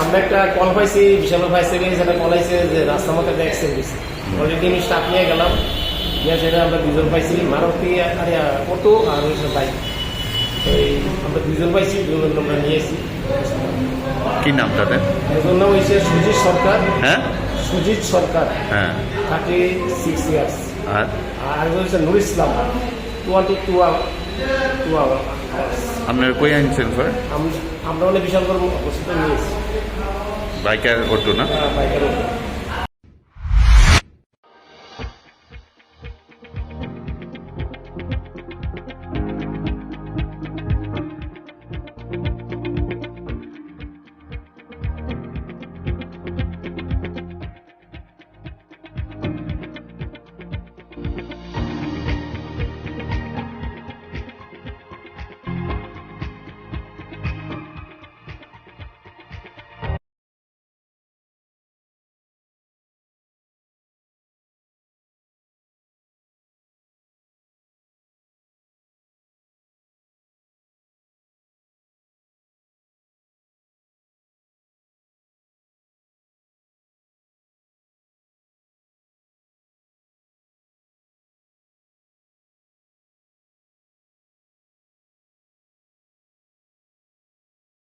আমরা একটা কল পাইছি বিশাল ফায়ার সার্ভিস একটা কল আইছে যে রাস্তার মধ্যে একটা অ্যাক্সিডেন্ট হয়েছে অলরেডি আমি স্টাফ নিয়ে গেলাম। নিয়ে সেটা আমরা দুজন পাইছি মারুতি আর অটো আর হচ্ছে বাইক এই আমরা দুজন পাইছি দুজন আমরা নিয়ে এসেছি কি নাম তাদের? একজন নাম হয়েছে সুজিত সরকার। হ্যাঁ? সুজিত সরকার। হ্যাঁ। থার্টি সিক্স ইয়ার্স আর আর হচ্ছে Nur Islam. Two two two two hours আপনার কই আনছেন স্যার আমরা মানে বিশাল করব হসপিটাল বাইকার অটো না? বাইকার উপর